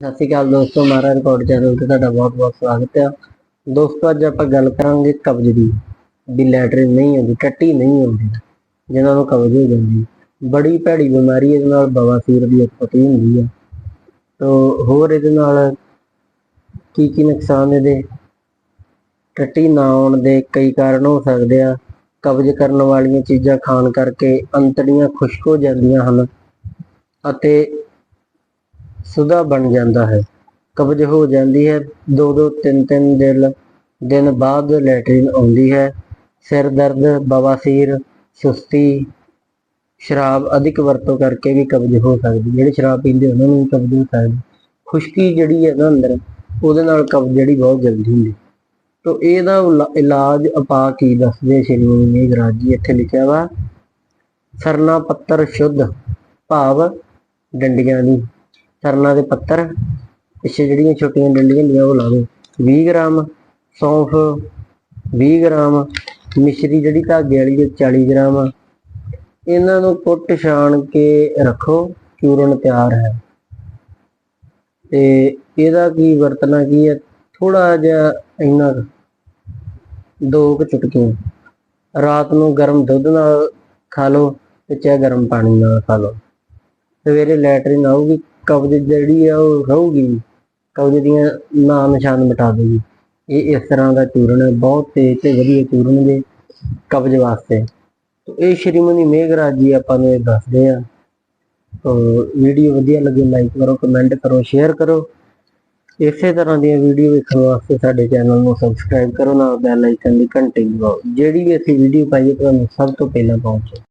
ਸਤਿ ਸ਼੍ਰੀ ਅਕਾਲ ਦੋਸਤੋ, ਮਾਰਾ ਰਿਕਾਰਡ ਚੈਨਲ ਤੇ ਤੁਹਾਡਾ ਬਹੁਤ-ਬਹੁਤ ਸਵਾਗਤ ਹੈ। ਦੋਸਤੋ, ਅੱਜ ਆਪਾਂ ਗੱਲ ਕਰਾਂਗੇ ਕਬਜ਼ ਦੀ। ਵੀ ਲੈਟਰਿਨ ਨਹੀਂ ਆਉਂਦੀ ਟੱਟੀ ਨਹੀਂ ਆਉਂਦੀ, ਜਿਨ੍ਹਾਂ ਨੂੰ ਕਬਜ਼ ਹੋ ਜਾਂਦੀ। ਬੜੀ ਭੈੜੀ ਬਿਮਾਰੀ ਇਹਦੇ ਨਾਲ ਬਵਾਸੀਰ ਦੀ ਉਤਪਤੀ ਹੁੰਦੀ ਹੈ ਤੋ ਹੋਰ ਇਹਦੇ ਨਾਲ ਕੀ ਕੀ ਨੁਕਸਾਨ ਇਹਦੇ? ਟੱਟੀ ਨਾ ਆਉਣ ਦੇ ਕਈ ਕਾਰਨ ਹੋ ਸਕਦੇ ਆ। ਕਬਜ਼ ਕਰਨ ਵਾਲੀਆਂ ਚੀਜ਼ਾਂ ਖਾਣ ਕਰਕੇ ਅੰਤੜੀਆਂ ਖੁਸ਼ਕ ਹੋ ਜਾਂਦੀਆਂ ਹਨ। ਅਤੇ ਸੁਦਾ ਬਣ ਜਾਂਦਾ ਹੈ। ਕਬਜ਼ ਹੋ ਜਾਂਦੀ ਹੈ। ਦੋ ਦੋ ਤਿੰਨ ਤਿੰਨ ਦਿਨ ਦਿਨ ਬਾਅਦ ਲੈਟਰਿਨ ਆਉਂਦੀ ਹੈ। ਸਿਰ ਦਰਦ, ਬਵਾਸੀਰ, ਸੁਸਤੀ, ਸ਼ਰਾਬ ਅਧਿਕ ਵਰਤੋਂ ਕਰਕੇ ਵੀ ਕਬਜ਼ ਹੋ ਸਕਦੀ। ਜਿਹੜੇ ਸ਼ਰਾਬ ਪੀਂਦੇ ਉਹਨਾਂ ਨੂੰ ਵੀ ਕਬਜ਼ ਹੋ ਸਕਦੀ। ਖੁਸ਼ਕੀ ਜਿਹੜੀ ਹੈ ਨਾ ਅੰਦਰ, ਉਹਦੇ ਨਾਲ ਕਬਜ਼ ਜਿਹੜੀ ਬਹੁਤ ਜਲਦੀ ਹੁੰਦੀ। ਤੋ ਇਹਦਾ ਇਲਾਜ ਆਪਾ ਕੀ ਦੱਸਦੇ ਸ਼੍ਰੀ ਗੁਰੂ ਮੇਘਰਾਜ ਜੀ ਇੱਥੇ ਲਿਖਿਆ ਵਾ, ਸਰਨਾ ਪੱਤਰ ਸ਼ੁੱਧ ਭਾਵ ਡੰਡੀਆਂ ਦੀ। ਸਰਨਾ ਦੇ ਪੱਤਰ ਪਿੱਛੇ ਜਿਹੜੀਆਂ ਛੋਟੀਆਂ ਡੰਡੀਆਂ ਹੁੰਦੀਆਂ ਉਹ ਲਾ ਦਿਓ। 20 ਗ੍ਰਾਮ ਸੌਂਫ 20 ਗ੍ਰਾਮ ਮਿਸ਼ਰੀ ਜਿਹੜੀ ਧਾਗੇ ਵਾਲੀ ਉਹ 40 ਗ੍ਰਾਮ। ਇਹਨਾਂ ਨੂੰ ਕੁੱਟ ਛਾਣ ਕੇ ਰੱਖੋ ਚੂਰਨ ਤਿਆਰ ਹੈ। ਤੇ ਇਹਦਾ ਕੀ ਵਰਤਣਾ ਕੀ ਹੈ? ਥੋੜਾ ਜਿਹਾ ਇੰਨਾ ਕੁ, ਦੋ ਕੁ ਚੁਟਕੀਆਂ। ਰਾਤ ਨੂੰ ਗਰਮ ਦੁੱਧ ਨਾਲ ਖਾ ਲਓ ਤੇ ਚਾਹੇ ਗਰਮ ਪਾਣੀ ਨਾਲ ਖਾ ਲਓ। ਸਵੇਰੇ ਲੈਟਰਿਨ ਆਊਗੀ। ਕਬਜ਼ ਜਿਹੜੀ ਆ ਉਹ ਰਹੂਗੀ, ਕਬਜ਼ ਦੀਆਂ ਨਾਂ ਨਿਸ਼ਾਨ ਮਿਟਾ ਦੇਗੀ ਇਹ ਇਸ ਤਰ੍ਹਾਂ ਦਾ ਚੂਰਨ ਹੈ ਬਹੁਤ ਤੇਜ਼ ਤੇ ਵਧੀਆ ਚੂਰਨ ਦੇ ਕਬਜ਼ ਵਾਸਤੇ। ਤੋ ਇਹ ਸ਼੍ਰੀਮਤੀ ਮੇਘਰਾਜ ਜੀ ਆਪਾਂ ਨੂੰ ਇਹ ਦੱਸਦੇ ਆ। ਤੋ ਵੀਡੀਓ ਵਧੀਆ ਲੱਗੇ ਲਾਈਕ ਕਰੋ ਕਮੈਂਟ ਕਰੋ ਸ਼ੇਅਰ ਕਰੋ। ਇਸੇ ਤਰ੍ਹਾਂ ਦੀਆਂ ਵੀਡੀਓ ਵੇਖਣ ਵਾਸਤੇ ਸਾਡੇ ਚੈਨਲ ਨੂੰ ਸਬਸਕ੍ਰਾਈਬ ਕਰੋ, ਨਾਲ ਬੈਲ ਆਈਕਨ ਦੀ ਘੰਟੀ ਦਬਾਓ। ਜਿਹੜੀ ਵੀ ਅਸੀਂ ਵੀਡੀਓ ਪਾਈਏ ਤੁਹਾਨੂੰ ਸਭ ਤੋਂ ਪਹਿਲਾਂ ਪਹੁੰਚੇ।